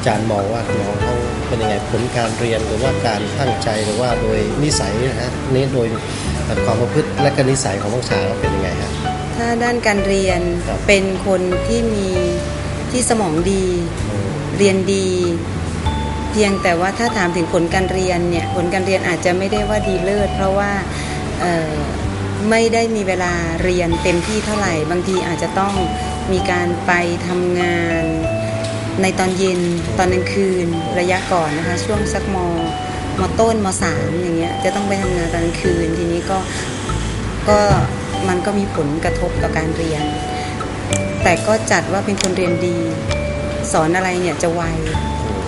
อาจารย์มองว่าน้องเขาเป็นยังไงผลการเรียนหรือว่าการตั้งใจหรือว่าโดยนิสัยนะฮะนี่โดยความประพฤติและก็นิสัยของน้องชาเขาเป็นยังไงฮะถ้าด้านการเรียนเป็นคนที่มีที่สมองดี เรียนดี เพียงแต่ว่าถ้าถามถึงผลการเรียนเนี่ยผลการเรียนอาจจะไม่ได้ว่าดีเลิศ เพราะว่าไม่ได้มีเวลาเรียนเต็มที่เท่าไหร่ บางทีอาจจะต้องมีการไปทำงาน ในตอนเย็นตอนกลางคืนระยะก่อนนะคะ ช่วงสักมมต้นมสามอย่างเงี้ยจะต้องไปทำงานตอนกลางคืนทีนี้ก็ก็มันก็มีผลกระทบต่อการเรียน แต่ก็จัดว่าเป็นคนเรียนดี สอนอะไรเนี่ยจะไว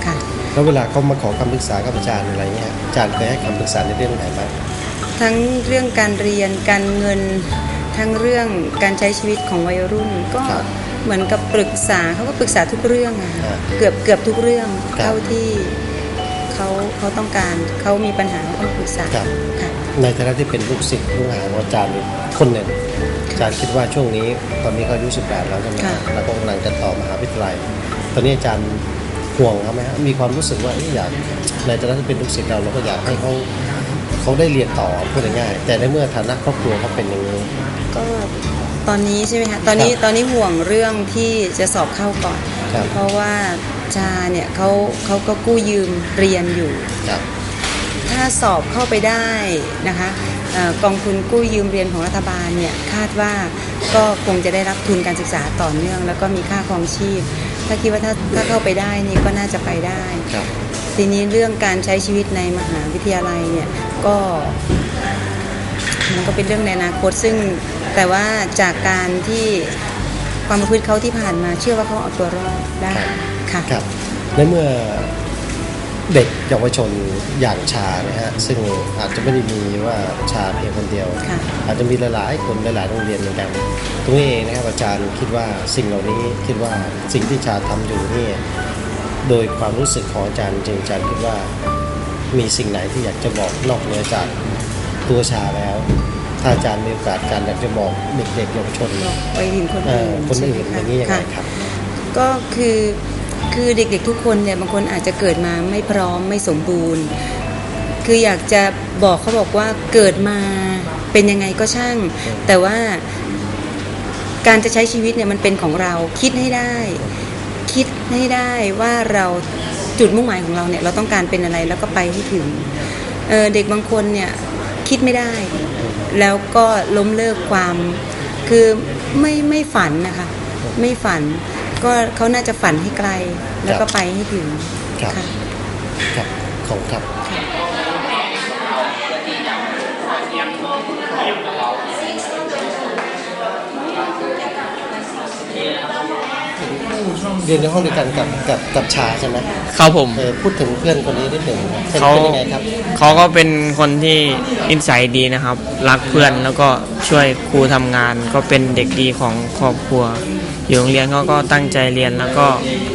ค่ะแล้วเวลาเขามาขอคำปรึกษากับอาจารย์อะไรเงี้ยอาจารย์เคยให้คำปรึกษาในเรื่องไหนบ้างทั้งเรื่องการเรียนการเงินทั้งเรื่องการใช้ชีวิตของวัยรุ่นก็ครับ เหมือนกับปรึกษาเขาก็ปรึกษาทุกเรื่องอะครับเกือบเกือบทุกเรื่องครับเท่าที่เขาเขาต้องการเขามีปัญหาเขาต้องปรึกษาครับค่ะในฐานะที่เป็นลูกศิษย์ลูกหาของอาจารย์คนหนึ่งอาจารย์คิดว่าช่วงนี้ตอนนี้เขาอายุ18แล้วใช่ไหมค่ะแล้วก็กำลังจะต่อมหาวิทยาลัย ตอนนี้อาจารย์ห่วงเขาไหมฮะมีความรู้สึกว่าเอ๊ะอยากในฐานะที่เป็นลูกศิษย์เราเราก็อยากให้เขาเขาได้เรียนต่อพูดง่ายๆแต่ในเมื่อฐานะครอบครัวเขาเป็นอย่างนี้ ก็ตอนนี้ใช่ไหมคะตอนนี้ครับตอนนี้ห่วงเรื่องที่จะสอบเข้าก่อน ครับเพราะว่าชาเนี่ยเขาเขาก็กู้ยืมเรียนอยู่ ครับ ถ้าสอบเข้าไปได้นะคะเอ่อกองทุนกู้ยืมเรียนของรัฐบาลเนี่ยคาดว่าก็คงจะได้รับทุนการศึกษาต่อเนื่อง แล้วก็มีค่าครองชีพ ถ้าคิดว่าถ้าถ้าเข้าไปได้นี่ก็น่าจะไปได้ ครับ ทีนี้เรื่องการใช้ชีวิตในมหาวิทยาลัยเนี่ยก็มันก็เป็นเรื่องในอนาคตซึ่ง แต่ว่าจากการที่ความประพฤติเขาที่ผ่านมา เชื่อว่าเขาเอาตัวรอดได้ค่ะครับในเมื่อเด็กเยาวชนอย่างชานะฮะซึ่งอาจจะไม่ได้มีว่าชาเพียงคนเดียวค่ะอาจจะมีหลายๆคนหลายๆโรงเรียนเหมือนกันตรงนี้เองนะครับอาจารย์คิดว่าสิ่งเหล่านี้คิดว่าสิ่งที่ชาทำอยู่นี่โดยความรู้สึกของอาจารย์จริงๆอาจารย์คิดว่ามีสิ่งไหนที่อยากจะบอกนอกเหนือจากตัวชาแล้ว ถ้าอาจารย์มีโอกาสการอยากจะบอกเด็กๆเยาวชนไปถึงคนเอ่อื่อนคนอื่นใช่อไหมย่างนี้ยังไงะครับ ก็คือคือเด็กๆทุกคนเนี่ยบางคนอาจจะเกิดมาไม่พร้อมไม่สมบูรณ์ คืออยากจะบอกเขาบอกว่าเกิดมาเป็นยังไงก็ช่าง แต่ว่าการจะใช้ชีวิตเนี่ยมันเป็นของเราคิดให้ได้ คิดให้ได้ว่าเราจุดมุ่งหมายของเราเนี่ยเราต้องการเป็นอะไรแล้วก็ไปให้ถึงเอ่อเด็กบางคนเนี่ย คิดไม่ได้ แล้วก็ล้มเลิกความคือไม่ไม่ฝันนะคะ ไม่ฝัน ก็เขาน่าจะฝันให้ไกล แล้วก็ไปให้ถึงครับค่ะครับของครับ เรียนในห้องเดียวกันกับกับกับชาใช่ไหมครับผมเออพูดถึงเพื่อนคนนี้นิดหนึ่งเป็นเขาเป็นยังไงครับเขาก็เป็นคนที่นิสัยดีนะครับ รักเพื่อนแล้วก็ช่วยครูทำงาน ก็เป็นเด็กดีของครอบครัว อยู่โรงเรียนเขาก็ตั้งใจเรียนแล้วก็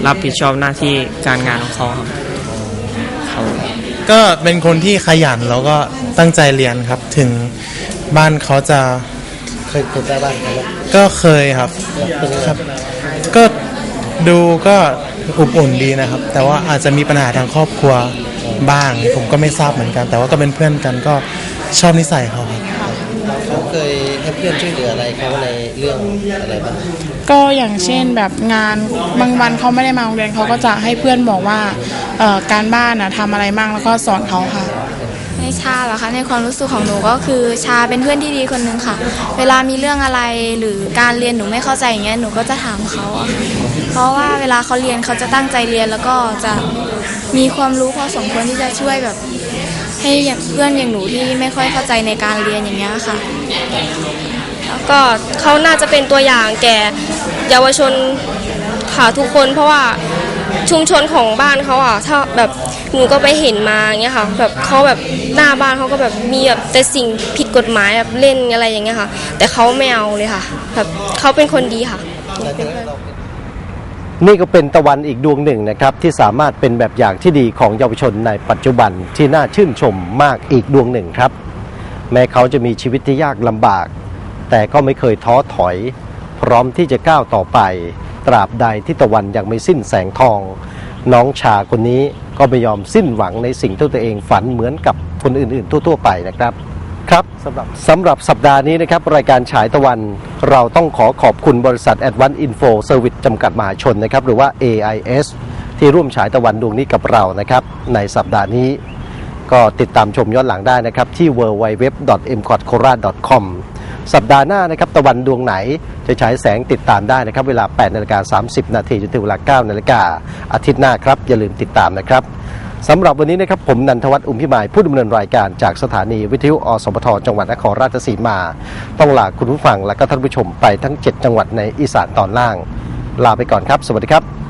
รับผิดชอบหน้าที่การงานของเขาครับครับ ก็เป็นคนที่ขยันแล้วก็ตั้งใจเรียนครับ ถึงบ้านเขาจะเคยเคยได้บ้านเขาไหมก็เคยครับ เป็นยังไงครับ ก็ ดูก็อบอุ่นดีนะครับ แต่ว่าอาจจะมีปัญหาทางครอบครัวบ้าง ผมก็ไม่ทราบเหมือนกัน แต่ว่าก็เป็นเพื่อนกันก็ชอบนิสัยเขาครับเขาเคยให้เพื่อนช่วยเหลืออะไรเขาในเรื่องอะไรบ้างก็อย่างเช่นแบบงานบางวันเขาไม่ได้มาโรงเรียนเขาก็จะให้เพื่อนบอกว่าเอ่อการบ้านนะทำอะไรมั่งแล้วก็สอนเขาค่ะ ในชาเหรอคะในความรู้สึกของหนูก็คือชาเป็นเพื่อนที่ดีคนหนึ่งค่ะ เวลามีเรื่องอะไรหรือการเรียนหนูไม่เข้าใจอย่างเงี้ยหนูก็จะถามเขาอะค่ะเพราะว่าเวลาเขาเรียนเขาจะตั้งใจเรียนแล้วก็จะมีความรู้พอสมควรที่จะช่วยแบบ ให้อย่างเพื่อนอย่างหนูที่ไม่ค่อยเข้าใจในการเรียนอย่างเงี้ยค่ะ แล้วก็เขาน่าจะเป็นตัวอย่างแก่เยาวชนค่ะทุกคนเพราะว่าชุมชนของบ้านเขาอะถ้าแบบ หนูก็ไปเห็นมาอย่างเงี้ยค่ะแบบเขาแบบหน้าบ้านเขาก็แบบมีแบบแต่สิ่งผิดกฎหมายแบบเล่นอะไรอย่างเงี้ยค่ะ แต่เขาไม่เอาเลยค่ะแบบเขาเป็นคนดีค่ะ นี่ก็เป็นตะวันอีกดวงหนึ่งนะครับ ที่สามารถเป็นแบบอย่างที่ดีของเยาวชนในปัจจุบันที่น่าชื่นชมมากอีกดวงหนึ่งครับ แม้เขาจะมีชีวิตที่ยากลำบาก แต่ก็ไม่เคยท้อถอย พร้อมที่จะก้าวต่อไป ตราบใดที่ตะวันยังไม่สิ้นแสงทอง น้องชาคนนี้ก็ไม่ยอมสิ้นหวังในสิ่งที่ตัวเองฝันเหมือนกับคนอื่นๆ ทั่ว ๆ ไปนะครับครับสำหรับสำหรับสัปดาห์นี้นะครับ รายการฉายตะวัน เราต้องขอขอบคุณบริษัท Advanced Info Service จำกัดมหาชนนะครับ หรือว่า AIS ที่ร่วมฉายตะวันดวงนี้กับเรานะครับ ในสัปดาห์นี้ ก็ติดตามชมย้อนหลังได้นะครับ ที่ www.mcotkorat.com สัปดาห์หน้านะครับ ตะวันดวงไหน จะฉายแสงติดตามได้นะครับ เวลา 8นาฬิกา30 นาทีจนถึงเวลา 9นาฬิกาอาทิตย์หน้าครับ อย่าลืมติดตามนะครับสำหรับวันนี้นะครับผมนันทวัฒน์อุมพิมายผู้ดำเนินรายการจากสถานีวิทยุอสมทจังหวัดนครราชสีมา ต้องลาคุณผู้ฟังและก็ท่านผู้ชมไปทั้ง 7 จังหวัดในอีสานตอนล่าง ลาไปก่อนครับ สวัสดีครับ